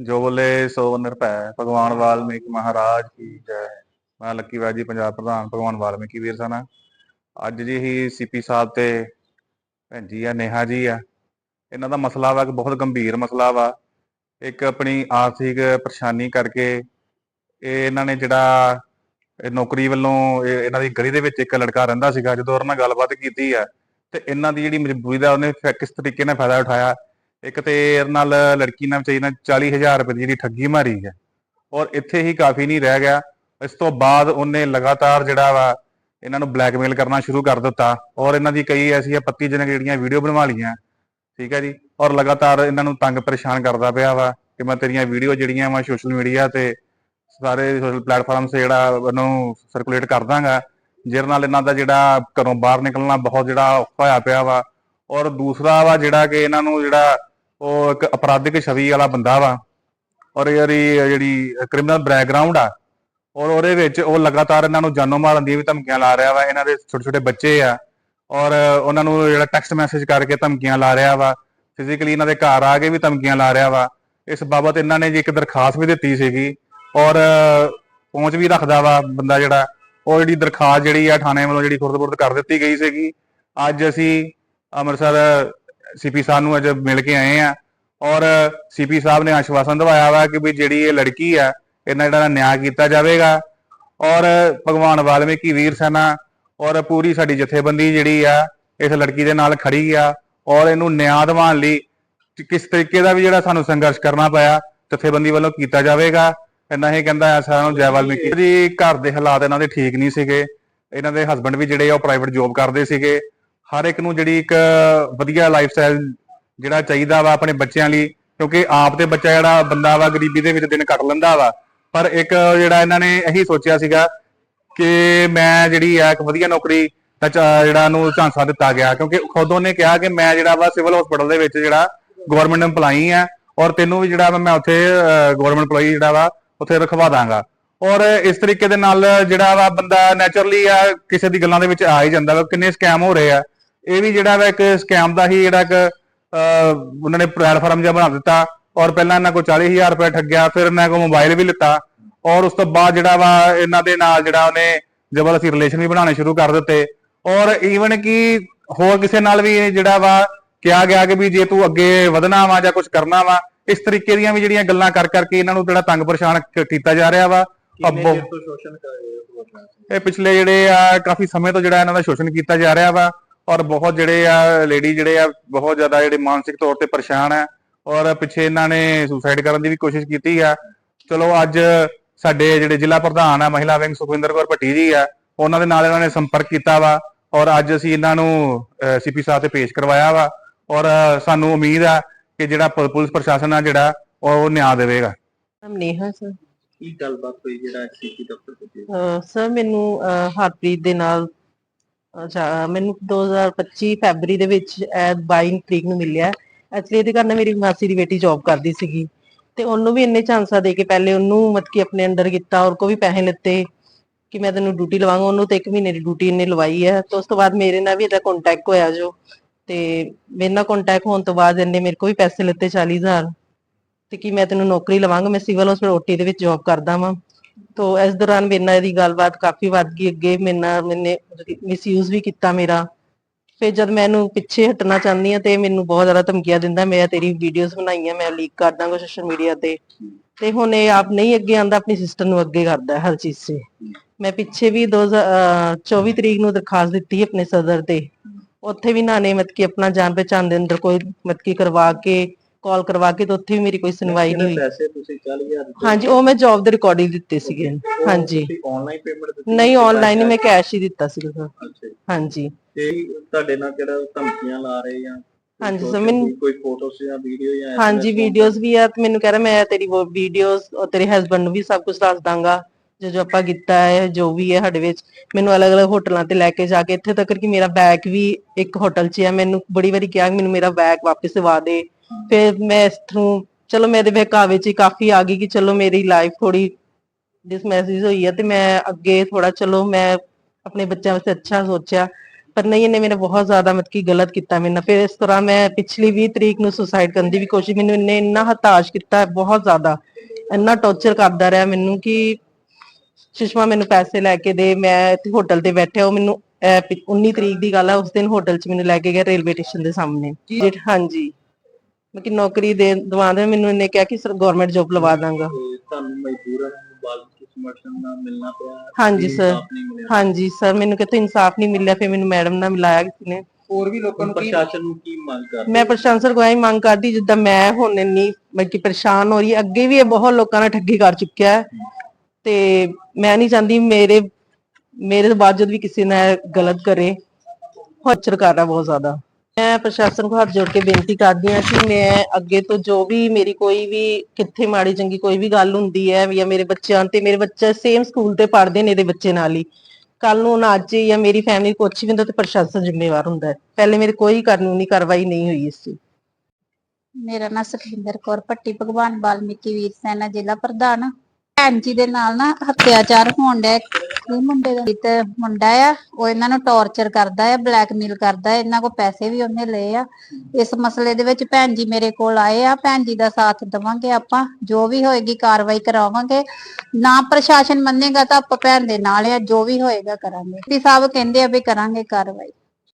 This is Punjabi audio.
ਜੋ ਬੋਲੇ ਸੋ ਨਿਰਭੈ, ਭਗਵਾਨ ਵਾਲਮੀਕ ਮਹਾਰਾਜ ਕੀ ਜੈ। ਮੈਂ ਲੱਕੀ ਬਾਜੀ ਪੰਜਾਬ ਪ੍ਰਧਾਨ, ਭਗਵਾਨ ਵਾਲਮੀਕੀ ਵੀਰ ਸਨਾ। ਅੱਜ ਜੀ ਹੀ ਸੀਪੀ ਸਾਹਿਬ ਤੇ ਭੈਣ ਜੀ ਆ, ਨੇਹਾ ਜੀ ਆ। ਇਹਨਾਂ ਦਾ ਮਸਲਾ ਵਾ ਕਿ ਬਹੁਤ ਗੰਭੀਰ ਮਸਲਾ ਵਾ। ਇੱਕ ਆਪਣੀ ਆਰਥਿਕ ਪਰੇਸ਼ਾਨੀ ਕਰਕੇ ਇਹ ਇਹਨਾਂ ਨੇ ਜਿਹੜਾ ਨੌਕਰੀ ਵੱਲੋਂ ਇਹ- ਇਹਨਾਂ ਦੀ ਗਲੀ ਦੇ ਵਿੱਚ ਇੱਕ ਲੜਕਾ ਰਹਿੰਦਾ ਸੀਗਾ, ਜਦੋਂ ਉਹਨਾਂ ਨਾਲ ਗੱਲਬਾਤ ਕੀਤੀ ਆ, ਤੇ ਇਹਨਾਂ ਦੀ ਜਿਹੜੀ ਮਜਬੂਰੀ ਦਾ ਉਹਨੇ ਕਿਸ ਤਰੀਕੇ ਨਾਲ ਫਾਇਦਾ ਉਠਾਇਆ ਇੱਕ ਤੇ ਇਹਦੇ ਨਾਲ ਲੜਕੀ ਨਾਲ ਵਿਚਾਰੀ ਨਾਲ 40000 ਰੁਪਏ ਦੀ ਜਿਹੜੀ ਠੱਗੀ ਮਾਰੀ ਹੈ। ਔਰ ਇੱਥੇ ਹੀ ਕਾਫੀ ਨਹੀਂ ਰਹਿ ਗਿਆ। ਇਸ ਤੋਂ ਬਾਅਦ ਉਹਨੇ ਲਗਾਤਾਰ ਜਿਹੜਾ ਵਾ ਇਹਨਾਂ ਨੂੰ ਬਲੈਕਮੇਲ ਕਰਨਾ ਸ਼ੁਰੂ ਕਰ ਦਿੱਤਾ। ਔਰ ਇਹਨਾਂ ਦੀ ਕਈ ਐਸੀਆਂ ਪੱਤੀਜਨਕ ਜਿਹੜੀਆਂ ਵੀਡੀਓ ਬਣਵਾ ਲਈਆਂ। ਠੀਕ ਹੈ ਜੀ? ਔਰ ਲਗਾਤਾਰ ਇਹਨਾਂ ਨੂੰ ਤੰਗ ਪਰੇਸ਼ਾਨ ਕਰਦਾ ਪਿਆ ਵਾ ਕਿ ਮੈਂ ਤੇਰੀਆਂ ਵੀਡੀਓ ਜਿਹੜੀਆਂ ਵਾ ਸੋਸ਼ਲ ਮੀਡੀਆ ਤੇ ਸਾਰੇ ਸੋਸ਼ਲ ਪਲੇਟਫਾਰਮ ਤੇ ਜਿਹੜਾ ਉਹਨੂੰ ਸਰਕੂਲੇਟ ਕਰ ਦਾਂਗਾ। ਜਿਹਦੇ ਨਾਲ ਇਹਨਾਂ ਦਾ ਜਿਹੜਾ ਘਰੋਂ ਬਾਹਰ ਨਿਕਲਣਾ ਬਹੁਤ ਜਿਹੜਾ ਔਖਾ ਹੋਇਆ ਪਿਆ ਵਾ। ਔਰ ਦੂਸਰਾ ਵਾ ਜਿਹੜਾ ਕਿ ਇਹਨਾਂ ਨੂੰ ਜਿਹੜਾ ਉਹ ਇੱਕ ਅਪਰਾਧਿਕ ਛਵੀ ਵਾਲਾ ਬੰਦਾ ਵਾ। ਔਰ ਇਹਦੀ ਜਿਹੜੀ ਕ੍ਰਿਮੀਨਲ ਬੈਕਗ੍ਰਾਉਂਡ ਆ, ਔਰ ਉਹਦੇ ਵਿੱਚ ਉਹ ਲਗਾਤਾਰ ਇਹਨਾਂ ਨੂੰ ਜਾਨੋਂ ਮਾਰਨ ਦੀਆਂ ਵੀ ਧਮਕੀਆਂ ਲਾ ਰਿਹਾ ਵਾ। ਇਹਨਾਂ ਦੇ ਛੋਟੇ ਛੋਟੇ ਬੱਚੇ ਆ। ਔਰ ਉਹਨਾਂ ਨੂੰ ਜਿਹੜਾ ਟੈਕਸਟ ਮੈਸੇਜ ਕਰਕੇ ਧਮਕੀਆਂ ਲਾ ਰਿਹਾ ਵਾ। ਫਿਜ਼ੀਕਲੀ ਇਹਨਾਂ ਦੇ ਘਰ ਆ ਕੇ ਵੀ ਧਮਕੀਆਂ ਲਾ ਰਿਹਾ ਵਾ। ਇਸ ਬਾਬਤ ਇਹਨਾਂ ਨੇ ਜੀ ਇੱਕ ਦਰਖਾਸਤ ਵੀ ਦਿੱਤੀ ਸੀਗੀ। ਔਰ ਪਹੁੰਚ ਵੀ ਰੱਖਦਾ ਵਾ ਬੰਦਾ ਜਿਹੜਾ। ਉਹ ਜਿਹੜੀ ਦਰਖਾਸਤ ਜਿਹੜੀ ਆ, ਥਾਣੇ ਵੱਲੋਂ ਜਿਹੜੀ ਖੁਰਦਬੁਰਦ ਕਰ ਦਿੱਤੀ ਗਈ ਸੀਗੀ। ਅੱਜ ਅਸੀਂ ਅੰਮ੍ਰਿਤਸਰ ਸੀਪੀ ਸਾਹਿਬ ਨੂੰ ਅੱਜ ਮਿਲ ਕੇ ਆਏ ਆ। ਔਰ ਸੀਪੀ ਸਾਹਿਬ ਨੇ ਆਸ਼ਵਾਸਨ ਦਵਾਇਆ ਵਾ ਕਿ ਵੀ ਜਿਹੜੀ ਇਹ ਲੜਕੀ ਆ, ਇਹਨਾਂ ਜਿਹੜਾ ਨਿਆਂ ਕੀਤਾ ਜਾਵੇਗਾ। ਔਰ ਭਗਵਾਨ ਵਾਲਮੀਕੀ ਵੀਰ ਸੈਨਾ ਔਰ ਪੂਰੀ ਸਾਡੀ ਜਥੇਬੰਦੀ ਜਿਹੜੀ ਆ, ਇਸ ਲੜਕੀ ਦੇ ਨਾਲ ਖੜੀ ਆ ਔਰ ਇਹਨੂੰ ਨਿਆਂ ਦਿਵਾਉਣ ਲਈ ਕਿਸ ਤਰੀਕੇ ਦਾ ਵੀ ਜਿਹੜਾ ਸਾਨੂੰ ਸੰਘਰਸ਼ ਕਰਨਾ ਪਿਆ, ਜਥੇਬੰਦੀ ਵੱਲੋਂ ਕੀਤਾ ਜਾਵੇਗਾ। ਇੰਨਾ ਹੀ ਕਹਿੰਦਾ ਹੈ ਸਾਰਿਆਂ ਨੂੰ ਜੈ ਵਾਲਮੀਕੀ। ਜੀ ਘਰ ਦੇ ਹਾਲਾਤ ਇਹਨਾਂ ਦੇ ਠੀਕ ਨਹੀਂ ਸੀਗੇ। ਇਹਨਾਂ ਦੇ ਹਸਬੰਡ ਵੀ ਜਿਹੜੇ ਆ, ਉਹ ਪ੍ਰਾਈਵੇਟ ਜੋਬ ਕਰਦੇ ਸੀਗੇ। ਹਰ ਇੱਕ ਨੂੰ ਜਿਹੜੀ ਇੱਕ ਵਧੀਆ ਲਾਈਫ ਸਟਾਈਲ ਜਿਹੜਾ ਚਾਹੀਦਾ ਵਾ ਆਪਣੇ ਬੱਚਿਆਂ ਲਈ, ਕਿਉਂਕਿ ਆਪ ਤੇ ਬੱਚਾ ਜਿਹੜਾ ਬੰਦਾ ਵਾ ਗਰੀਬੀ ਦੇ ਵਿੱਚ ਦਿਨ ਕੱਟ ਲੈਂਦਾ ਵਾ। ਪਰ ਇੱਕ ਜਿਹੜਾ ਇਹਨਾਂ ਨੇ ਇਹੀ ਸੋਚਿਆ ਸੀਗਾ ਕਿ ਮੈਂ ਜਿਹੜੀ ਆ ਇੱਕ ਵਧੀਆ ਨੌਕਰੀ ਦਾ ਚ- ਜਿਹੜਾ ਨੂੰ ਝਾਂਸਾ ਦਿੱਤਾ ਗਿਆ, ਕਿਉਂਕਿ ਖੁਦ ਉਹਨੇ ਕਿਹਾ ਕਿ ਮੈਂ ਜਿਹੜਾ ਵਾ ਸਿਵਲ ਹਸਪੀਟਲ ਦੇ ਵਿੱਚ ਜਿਹੜਾ ਗਵਰਨਮੈਂਟ EMPLOYEE ਆ ਔਰ ਤੈਨੂੰ ਵੀ ਜਿਹੜਾ ਵਾ ਮੈਂ ਉੱਥੇ ਗਵਰਨਮੈਂਟ EMPLOYEE ਜਿਹੜਾ ਵਾ ਉੱਥੇ ਰਖਵਾ ਦਾਂਗਾ। ਔਰ ਇਸ ਤਰੀਕੇ ਦੇ ਨਾਲ ਜਿਹੜਾ ਵਾ ਬੰਦਾ ਨੇਚਰਲੀ ਆ, ਕਿਸੇ ਦੀ ਗੱਲਾਂ ਦੇ ਵਿੱਚ ਆ ਹੀ ਜਾਂਦਾ ਵਾ, ਕਿੰਨੇ ਸਕੈਮ ਹੋ ਰਹੇ ਆ। ਇਹ ਵੀ ਜਿਹੜਾ ਵਾ ਇੱਕ ਸਕੈਮ ਦਾ ਹੀ ਜਿਹੜਾ ਇੱਕ ਉਹਨਾਂ ਨੇ ਪਲੇਟਫਾਰਮ ਜਿਹਾ ਬਣਾ ਦਿੱਤਾ ਔਰ ਪਹਿਲਾਂ ਇਹਨਾਂ ਕੋਲ 40000 ਰੁਪਏ ਠੱਗਿਆ ਫਿਰ ਇਹਨਾਂ ਕੋਲ ਮੋਬਾਈਲ ਵੀ ਲਿੱਤਾ ਔਰ ਉਸ ਤੋਂ ਬਾਅਦ ਜਿਹੜਾ ਵਾ ਇਹਨਾਂ ਦੇ ਨਾਲ ਜਿਹੜਾ ਉਹਨੇ ਜ਼ਬਰਦਸਤੀ ਰਿਲੇਸ਼ਨ ਵੀ ਬਣਾਉਣੇ ਸ਼ੁਰੂ ਕਰ ਦਿੱਤੇ ਔਰ ਈਵਨ ਕਿ ਹੋਰ ਕਿਸੇ ਨਾਲ ਵੀ ਜਿਹੜਾ ਵਾ ਕਿਹਾ ਗਿਆ ਕਿ ਵੀ ਜੇ ਤੂੰ ਅੱਗੇ ਵਧਣਾ ਵਾ ਜਾਂ ਕੁਝ ਕਰਨਾ ਵਾ ਇਸ ਤਰੀਕੇ ਦੀਆਂ ਵੀ ਜਿਹੜੀਆਂ ਗੱਲਾਂ ਕਰ ਕਰਕੇ ਇਹਨਾਂ ਨੂੰ ਜਿਹੜਾ ਤੰਗ ਪਰੇਸ਼ਾਨ ਕ- ਕੀਤਾ ਜਾ ਰਿਹਾ ਵਾ। ਅੱਬੋ ਇਹ ਪਿਛਲੇ ਜਿਹੜੇ ਆ ਕਾਫੀ ਸਮੇਂ ਤੋਂ ਜਿਹੜਾ ਇਹਨਾਂ ਦਾ ਸ਼ੋਸ਼ਣ ਕੀਤਾ ਜਾ ਰਿਹਾ ਵਾ। ਔਰ ਬਹੁਤ ਜਿਹੜੇ ਆ ਲੇਡੀ ਜਿਹੜੇ ਆ ਬਹੁਤ ਜ਼ਿਆਦਾ ਜਿਹੜੇ ਮਾਨਸਿਕ ਤੌਰ ਤੇ ਪਰੇਸ਼ਾਨ ਆ ਔਰ ਪਿੱਛੇ ਇਹਨਾਂ ਨੇ ਸੁਸਾਈਡ ਕਰਨ ਦੀ ਵੀ ਕੋਸ਼ਿਸ਼ ਕੀਤੀ ਆ। ਚਲੋ ਅੱਜ ਸਾਡੇ ਜਿਹੜੇ ਜ਼ਿਲ੍ਹਾ ਪ੍ਰਧਾਨ ਆ ਮਹਿਲਾ ਵਿੰਗ ਸੁਖਵਿੰਦਰ ਕੌਰ ਭੱਟੀ ਜੀ ਆ ਉਹਨਾਂ ਦੇ ਨਾਲ ਇਹਨਾਂ ਨੇ ਸੰਪਰਕ ਕੀਤਾ ਵਾ ਔਰ ਅੱਜ ਅਸੀਂ ਇਹਨਾਂ ਨੂੰ ਸੀਪੀ ਸਾਹਿਬ ਤੇ ਪੇਸ਼ ਕਰਵਾਇਆ ਵਾ ਔਰ ਸਾਨੂੰ ਉਮੀਦ ਆ ਕਿ ਜਿਹੜਾ ਪੁਲਿਸ ਪ੍ਰਸ਼ਾਸਨ ਆ ਜਿਹੜਾ ਉਹ ਨਿਆਂ ਦੇਵੇਗਾ। ਨਾਮ ਨੇਹਾ ਸਰ। ਕੀ ਗੱਲਬਾਤ ਹੋਈ ਜਿਹੜਾ ਸੀਪੀ ਦਫ਼ਤਰ ਅਹ ਸਰ ਮੈਨੂੰ ਹਰਪ੍ਰੀਤ ਦੇ ਨਾਲ ਅੱਛਾ ਮੈਨੂੰ 2025 ਫੈਬਰੀ ਦੇ ਵਿੱਚ ਇਹ 22 ਤਰੀਕ ਨੂੰ ਮਿਲਿਆ ਐਕਚੁਅਲੀ ਇਹਦੇ ਘਰ ਮੇਰੀ ਮਾਸੀ ਦੀ ਬੇਟੀ ਜੌਬ ਕਰਦੀ ਸੀਗੀ। ਤੇ ਉਹਨੂੰ ਵੀ ਇੰਨੇ ਚਾਂਸਾ ਦੇ ਕੇ ਪਹਿਲੇ ਉਹਨੂੰ ਮਤ ਕਿ ਆਪਣੇ ਅੰਡਰ ਕੀਤਾ ਔਰ ਕੋ ਵੀ ਪੈਸੇ ਲਿੱਤੇ ਕਿ ਮੈਂ ਤੈਨੂੰ ਡਿਊਟੀ ਲਵਾਂਗਾ, ਉਹਨੂੰ ਤੇ 1 ਮਹੀਨੇ ਦੀ ਡਿਊਟੀ ਇਹਨੇ ਲਵਾਈ ਹੈ। ਤੇ ਉਸ ਤੋਂ ਬਾਅਦ ਮੇਰੇ ਨਾਲ ਵੀ ਇਹਦਾ ਕੰਟੈਕਟ ਹੋਇਆ ਜੋ। ਤੇ ਮੇਰੇ ਨਾਲ ਕੰਟੈਕਟ ਹੋਣ ਤੋਂ ਬਾਅਦ ਇਹਨੇ ਮੇਰੇ ਕੋਲ ਵੀ ਪੈਸੇ ਲਿੱਤੇ 40000 ਤੇ ਕਿ ਮੈਂ ਤੈਨੂੰ ਨੌਕਰੀ ਲਵਾਂਗਾ, ਮੈਂ ਸਿਵਲ ਹਸਪੀਟਲ ਓਟੀ ਦੇ ਵਿੱਚ ਜੌਬ ਕਰਦਾ ਵਾਂ। ਤੋ ਇਸ ਦੌਰਾਨ ਮੇਰੇ ਨਾਲ ਇਹਦੀ ਗੱਲਬਾਤ ਕਾਫੀ ਵੱਧ ਗਈ ਅੱਗੇ, ਮੇਰੇ ਨਾਲ ਮੈਨੇ ਮਿਸਯੂਜ਼ ਵੀ ਕੀਤਾ ਮੇਰਾ। ਫਿਰ ਜਦ ਮੈਂ ਇਹਨੂੰ ਪਿੱਛੇ ਹਟਣਾ ਚਾਹੁੰਦੀ ਆ ਤੇ ਮੈਨੂੰ ਬਹੁਤ ਜ਼ਿਆਦਾ ਧਮਕੀਆਂ ਦਿੰਦਾ, ਮੈਂ ਤੇਰੀ ਵੀਡੀਓਜ਼ ਬਣਾਈਆਂ, ਮੈਂ ਲੀਕ ਕਰ ਦਾਂਗਾ ਸੋਸ਼ਲ ਮੀਡੀਆ ਤੇ। ਤੇ ਹੁਣ ਇਹ ਆਪ ਨਹੀਂ ਅੱਗੇ ਆਂਦਾ ਆਪਣੀ ਸਿਸਟਰ ਨੂੰ ਅੱਗੇ ਕਰਦਾ ਹਰ ਚੀਜ਼ 'ਚ ਮੈਂ ਪਿੱਛੇ ਵੀ 2024 ਤਰੀਕ ਨੂੰ ਦਰਖਾਸਤ ਦਿੱਤੀ ਆਪਣੇ ਸਦਰ ਤੇ। ਉੱਥੇ ਵੀ ਨਾ ਨੇ ਮਤ ਕਿ ਆਪਣਾ ਜਾਣ ਪਹਿਚਾਣ ਦੇ ਅੰਦਰ ਕੋਈ ਮਤ ਕਿ ਕਰਵਾ ਕੇ ਕਾਲ ਕਰਵਾ ਕੇ ਤੇ ਉੱਥੇ ਵੀ ਮੇਰੀ ਕੋਈ ਸੁਣਵਾਈ ਨਹੀਂ ਹੋਈ। ਪੈਸੇ ਤੁਸੀਂ 40000 ਦਿੱਤੇ? ਹਾਂਜੀ ਉਹ ਮੈਂ ਜੌਬ ਦੇ ਰਿਕਾਰਡਿੰਗ ਦਿੱਤੇ ਸੀਗੇ। ਹਾਂਜੀ। ਆਨਲਾਈਨ ਪੇਮੈਂਟ ਦਿੱਤੀ ਨਹੀਂ ਆਨਲਾਈਨ ਹੀ ਮੈਂ ਕੈਸ਼ ਹੀ ਦਿੱਤਾ ਸੀਗਾ ਸਰ। ਹਾਂਜੀ। ਤੇ ਤੁਹਾਡੇ ਨਾਲ ਕਿਹੜਾ ਧਮਕੀਆਂ ਲਾ ਰਹੇ ਜਾਂ ਹਾਂਜੀ ਸਰ ਮੈਨੂੰ ਕੋਈ ਫੋਟੋਸ ਜਾਂ ਵੀਡੀਓ ਜਾਂ ਹਾਂਜੀ ਵੀਡੀਓਜ਼ ਵੀ ਆ ਤੇ ਮੈਨੂੰ ਕਹਿ ਰਿਹਾ ਮੈਂ ਤੇਰੀ ਵੀਡੀਓਜ਼ ਔਰ ਤੇਰੇ ਹਸਬੰਡ ਨੂੰ ਵੀ ਸਭ ਕੁਝ ਦੱਸ ਦਾਂਗਾ। ਜੋ ਜੋ ਆਪਾਂ ਕੀਤਾ ਹੈ ਜੋ ਵੀ ਹੈ ਸਾਡੇ ਵਿੱਚ। ਮੈਨੂੰ ਅਲੱਗ-ਅਲੱਗ ਹੋਟਲਾਂ ਤੇ ਲੈ ਕੇ ਜਾ ਕੇ ਇੱਥੇ ਤੱਕ ਕਿ ਮੇਰਾ ਬੈਗ ਵੀ ਇੱਕ ਹੋਟਲ 'ਚ ਹੈ ਮੈਨੂੰ ਬੜੀ ਵਾਰੀ ਕਿਹਾ ਮੈਨੂੰ ਮੇਰਾ ਬੈਗ ਵਾਪਸ ਦਿਵਾ ਦੇ। ਫਿਰ ਮੈਂ ਇਸ ਥਰੂ ਚਲੋ ਮੇਰੇ ਬਹਿਕਾਵੇ 'ਚ ਹੀ ਕਾਫੀ ਆ ਗਈ ਕਿ ਚਲੋ ਮੇਰੀ ਲਾਈਫ ਥੋੜੀ ਡਿਸਮੈਸਿਸ ਹੋਈ ਹੈ ਤੇ ਮੈਂ ਅੱਗੇ ਥੋੜਾ ਚਲੋ ਮੈਂ ਆਪਣੇ ਬੱਚਿਆਂ ਵਾਸਤੇ ਅੱਛਾ ਸੋਚਿਆ ਪਰ ਨਹੀਂ ਇਹਨੇ ਮੇਰਾ ਬਹੁਤ ਜ਼ਿਆਦਾ ਮਤਲਬ ਕਿ ਗਲਤ ਕੀਤਾ ਮੇਰੇ ਨਾਲ। ਫਿਰ ਇਸ ਤਰ੍ਹਾਂ ਮੈਂ ਪਿਛਲੀ 20 ਤਰੀਕ ਨੂੰ ਸੁਸਾਈਡ ਕਰਨ ਦੀ ਵੀ ਕੋਸ਼ਿਸ਼ ਮੈਨੂੰ ਇਹਨੇ ਇੰਨਾ ਹਤਾਸ਼ ਕੀਤਾ ਬਹੁਤ ਜ਼ਿਆਦਾ ਇੰਨਾ ਟੌਰਚਰ ਕਰਦਾ ਰਿਹਾ ਮੈਨੂੰ ਕਿ ਸੁਸ਼ਮਾ ਮੈਨੂੰ ਪੈਸੇ ਲੈ ਕੇ ਦੇ ਮੈਂ ਇੱਥੇ ਹੋਟਲ ਤੇ ਬੈਠਿਆ ਉਹ ਮੈਨੂੰ ਅਹ, ਪਿ- 19 ਤਰੀਕ ਦੀ ਗੱਲ ਹੈ ਉਸ ਦਿਨ ਹੋਟਲ 'ਚ ਮੈਨੂੰ ਲੈ ਕੇ ਗਿਆ ਰੇਲਵੇ ਸਟੇਸ਼ਨ ਦੇ ਸਾਹਮਣੇ। ਹਾਂਜੀ। ਕਿ ਨੌਕਰੀ ਦੇ ਦਵਾਉਂਦੇ ਮੈਨੂੰ ਇਹਨੇ ਕਿਹਾ ਕਿ ਸਰ ਗਵਰਨਮੈਂਟ ਜੋਬ ਲਵਾ ਦਾਂਗਾ। ਤੇ ਤੁਹਾਨੂੰ ਮਜਬੂਰਨ ਬਾਲ ਸਮਰਥਨ ਨਾਲ ਮਿਲਣਾ ਪਿਆ ਹਾਂਜੀ ਤੇ ਸਰ। ਇਨਸਾਫ਼ ਨਹੀਂ ਮਿਲਿਆ। ਹਾਂਜੀ ਸਰ ਮੈਨੂੰ ਕਿਤੇ ਇਨਸਾਫ ਨਹੀਂ ਮਿਲਿਆ ਫਿਰ ਮੈਨੂੰ ਮੈਡਮ ਨਾਲ ਮਿਲਾਇਆ ਕਿਸੇ ਨੇ। ਹੋਰ ਵੀ ਲੋਕਾਂ ਨੂੰ ਪ੍ਰਸ਼ਾਸਨ ਨੂੰ ਕੀ ਮੰਗ ਕਰਦੇ ਮੈਂ ਪ੍ਰਸ਼ਾਸਨ ਕੋਲ ਇਹ ਮੰਗ ਕਰਦੀ ਜਿੱਦਾਂ ਮੈਂ ਹੁਣ ਇੰਨੀ ਬਲਕਿ ਪਰੇਸ਼ਾਨ ਹੋ ਰਹੀ ਹੈ ਅੱਗੇ ਵੀ ਇਹ ਬਹੁਤ ਲੋਕਾਂ ਨਾਲ ਠੱਗੀ ਕਰ ਚੁੱਕਿਆ ਹੈ। ਤੇ ਮੈਂ ਨਹੀਂ ਚਾਹੁੰਦੀ ਮੇਰੇ ਮੇਰੇ ਤੋਂ ਬਾਅਦ ਜਦ ਵੀ ਕਿਸੇ ਨਾਲ ਗਲਤ ਕਰੇ ਹੌਚਰ ਕਰ ਰਿਹਾ ਬਹੁਤ ਜ਼ਿਆਦਾ। ਮੈਂ ਪ੍ਰਸ਼ਾਸਨ ਕੋਲ ਹੱਥ ਜੋੜ ਕੇ ਬੇਨਤੀ ਕਰਦੀ ਹਾਂ ਕਿ ਮੈਂ ਅੱਗੇ ਤੋਂ ਜੋ ਵੀ ਮੇਰੀ ਕੋਈ ਵੀ ਕਿੱਥੇ ਮਾੜੀ ਚੰਗੀ ਕੋਈ ਵੀ ਗੱਲ ਹੁੰਦੀ ਹੈ ਜਾਂ ਮੇਰੇ ਬੱਚਿਆਂ ਤੇ ਮੇਰੇ ਬੱਚੇ ਸੇਮ ਸਕੂਲ ਤੇ ਪੜ੍ਹਦੇ ਨੇ ਇਹਦੇ ਬੱਚੇ ਨਾਲ ਹੀ। ਕੱਲ ਨੂੰ ਨਾ ਅੱਜ ਜਾਂ ਮੇਰੀ ਫੈਮਿਲੀ ਕੁਛ ਵੀ ਹੁੰਦਾ ਤੇ ਪ੍ਰਸ਼ਾਸਨ ਜ਼ਿੰਮੇਵਾਰ ਹੁੰਦਾ ਹੈ। ਪਹਿਲੇ ਮੇਰੇ ਕੋਈ ਕਾਨੂੰਨੀ ਕਾਰਵਾਈ ਨਹੀਂ ਹੋਈ ਇਸ 'ਚ ਮੇਰਾ ਨਾਮ ਸੁਖਵਿੰਦਰ ਕੌਰ, ਭੱਟੀ ਭਗਵਾਨ ਵਾਲਮੀਕੀ ਵੀਰ ਸੈਨਾ, ਜ਼ਿਲ੍ਹਾ ਪ੍ਰਧਾਨ। ਭੈਣ ਜੀ ਦੇ ਨਾਲ ਨਾ ਹੱਤਿਆਚਾਰ ਹੋਣ ਡਿਆ ਕੀ ਮੁੰਡੇ ਦਾ ਤੇ ਮੁੰਡਾ ਆ, ਉਹ ਇਹਨਾਂ ਨੂੰ ਟੌਰਚਰ ਕਰਦਾ ਆ, ਬਲੈਕਮੇਲ ਕਰਦਾ ਹੈ ਇਹਨਾਂ ਕੋ ਪੈਸੇ ਵੀ ਉਹਨੇ ਲਏ ਆ। ਇਸ ਮਸਲੇ ਦੇ ਵਿੱਚ ਭੈਣ ਜੀ ਮੇਰੇ ਕੋਲ ਆਏ ਆ, ਭੈਣ ਜੀ ਦਾ ਸਾਥ ਦੇਵਾਂਗੇ ਆਪਾਂ, ਜੋ ਵੀ ਹੋਏਗੀ ਕਾਰਵਾਈ ਕਰਾਵਾਂਗੇ। ਨਾ ਪ੍ਰਸ਼ਾਸਨ ਮੰਨੇਗਾ ਤਾਂ ਆਪਾਂ ਭੈਣ ਦੇ ਨਾਲ ਆ, ਜੋ ਵੀ ਹੋਏਗਾ ਕਰਾਂਗੇ। ਜੀ ਸਾਹਿਬ ਕਹਿੰਦੇ ਆ ਵੀ ਕਰਾਂਗੇ ਕਾਰਵਾਈ।